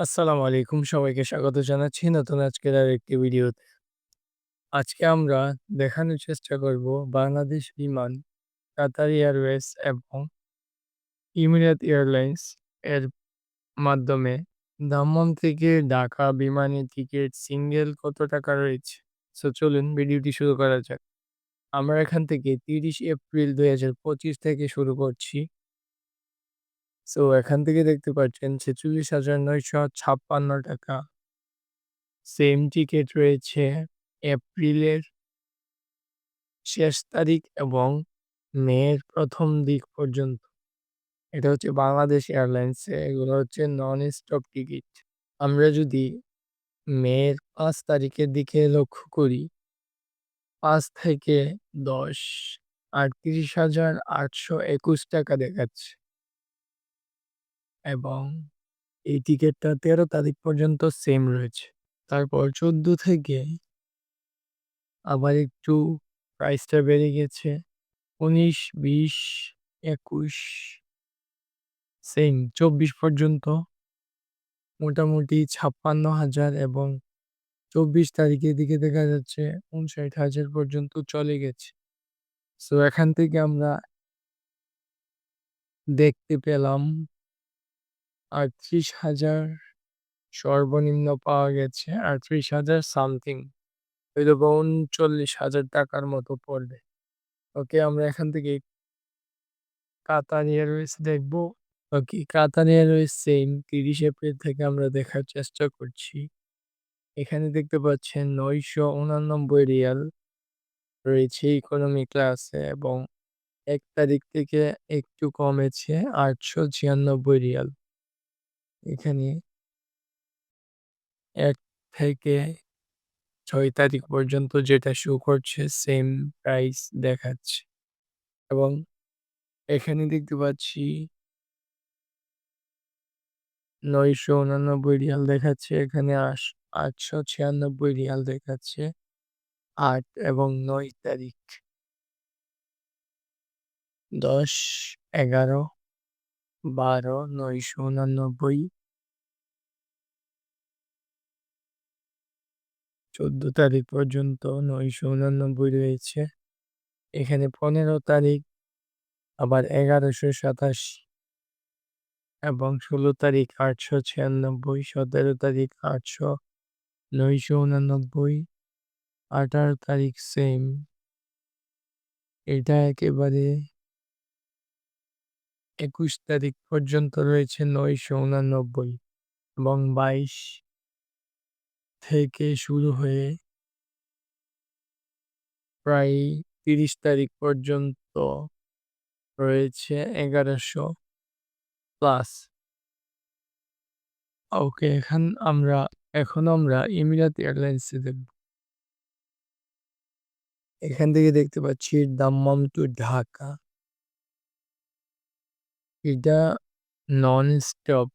আসসালামু আলাইকুম সবাইকে স্বাগত জানাচ্ছি নতুন আজকের আর একটি ভিডিওতে। আজকে আমরা দেখানোর চেষ্টা করব বাংলাদেশ বিমান, কাতার এয়ারওয়েজ এবং ইমিরাত এয়ারলাইন্স এর মাধ্যমে দাম্মাম থেকে ঢাকা বিমানের টিকিট সিঙ্গেল কত টাকা রয়েছে। সো চলুন ভিডিওটি শুরু করা যাক। আমরা এখান থেকে ৩০ এপ্রিল ২০২৫ থেকে শুরু করছি। সো এখান থেকে দেখতে পাচ্ছেন ছেচল্লিশ হাজার নয়শো ছাপ্পান্ন টাকা। সেম টিকিট রয়েছে এপ্রিলের শেষ তারিখ এবং মের প্রথম দিক পর্যন্ত। এটা হচ্ছে বাংলাদেশ এয়ারলাইন্স এগুলো হচ্ছে নন স্টপ টিকিট আমরা যদি মের পাঁচ তারিখের দিকে লক্ষ্য করি, পাঁচ থেকে দশ আটত্রিশ হাজার আটশো একুশ টাকা দেখাচ্ছে। এবং এই টিকেটটা তেরো তারিখ পর্যন্ত সেম রয়েছে। তারপর চোদ্দ থেকে আবার একটু প্রাইসটা বেড়ে গেছে। উনিশ, বিশ, একুশ সেম চব্বিশ পর্যন্ত। মোটামুটি ছাপ্পান্ন হাজার এবং চব্বিশ তারিখের দিকে দেখা যাচ্ছে উনষাট হাজার পর্যন্ত চলে গেছে। সো এখান থেকে আমরা দেখতে পেলাম আটত্রিশ হাজার সর্বনিম্ন পাওয়া গেছে, আটত্রিশ হাজার সামথিং। বা উনচল্লিশ হাজার টাকার মতো পড়বে। ওকে, আমরা এখান থেকে কাতার এয়ারওয়েজ দেখব। ওকে কাতার এয়ারওয়েজ সেম তিরিশ এপ্রিল থেকে আমরা দেখার চেষ্টা করছি। এখানে দেখতে পাচ্ছেন নয়শো উনানব্বই রিয়াল রয়েছে ইকোনমি ক্লাসে এবং এক তারিখ থেকে একটু কমেছে আটশো ছিয়ানব্বই রিয়াল। এখানে এক থেকে ছয় তারিখ পর্যন্ত যেটা শো করছে সেম প্রাইস দেখাচ্ছে। এবং এখানে দেখতে পাচ্ছি ৯৮৯ রিয়াল দেখাচ্ছে, এখানে আস ৮৯৬ রিয়াল দেখাচ্ছে, আট এবং নয় তারিখ। ১০ ১১ ১২ ৯৮৯ চোদ্দ তারিখ পর্যন্ত নয়শো উনানব্বই রয়েছে। এখানে পনেরো তারিখ, আবার এগারোশো সাতাশি। এবং ষোলো তারিখ আটশো ছিয়ানব্বই, সতেরো তারিখ আটশো নয়শো উনানব্বই, আঠারো তারিখ সেম এটা একেবারে একুশ তারিখ পর্যন্ত রয়েছে নয়শো উনানব্বই এবং বাইশ থেকে শুরু হয়ে প্রায় তিরিশ তারিখ পর্যন্ত রয়েছে এগারোশো প্লাস। ওকে, এখান আমরা, এখন আমরা ইমিরাত এয়ারলাইন্সে দেখব। এখান থেকে দেখতে পাচ্ছি দাম্মাম টু ঢাকা। এটা নন স্টপ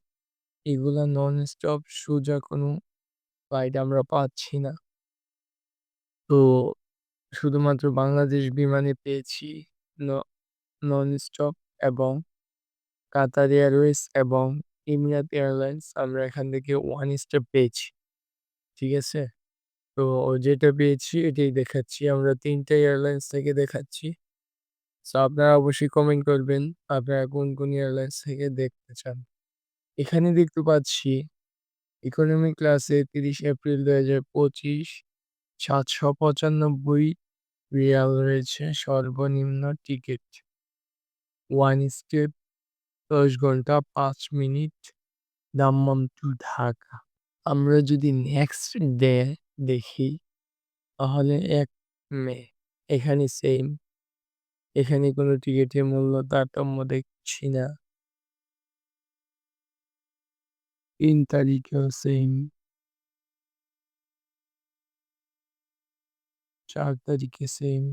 এগুলা নন স্টপ সোজা কোনো ফ্লাইট আমরা পাচ্ছি না। তো শুধুমাত্র বাংলাদেশ বিমানে পেয়েছি নন স্টপ এবং কাতার এয়ারওয়েজ এবং ইমিরাত এয়ারলাইন্স আমরা এখান থেকে ওয়ান স্টপ পেয়েছি, ঠিক আছে? তো যেটা পেয়েছি এটাই দেখাচ্ছি, আমরা তিনটা এয়ারলাইন্স থেকে দেখাচ্ছি। সো আপনারা অবশ্যই কমেন্ট করবেন, আপনারা কোন কোন এয়ারলাইন্স থেকে দেখতে চান। এখানে দেখতে পাচ্ছি ইকোনমি ক্লাসে তিরিশ এপ্রিল দু হাজার পঁচিশ, সাতশো পঁচানব্বই রিয়াল রয়েছে সর্বনিম্ন টিকিট। ওয়ান স্টেপ দশ ঘণ্টা পাঁচ মিনিট দাম্মাম টু ঢাকা। আমরা যদি নেক্সট ডে দেখি, তাহলে এক মে, এখানে সেম এখানে কোনো টিকিটের মূল্য তারতম্য দেখছি না। তিন তারিখেও সেম চার তারিখে সেম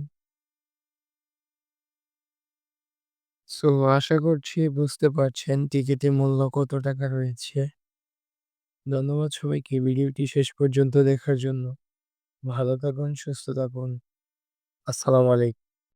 সো আশা করছি বুঝতে পারছেন টিকিটের মূল্য কত টাকা রয়েছে। ধন্যবাদ সবাইকে ভিডিওটি শেষ পর্যন্ত দেখার জন্য। ভালো থাকুন, সুস্থ থাকুন। আসসালামু আলাইকুম।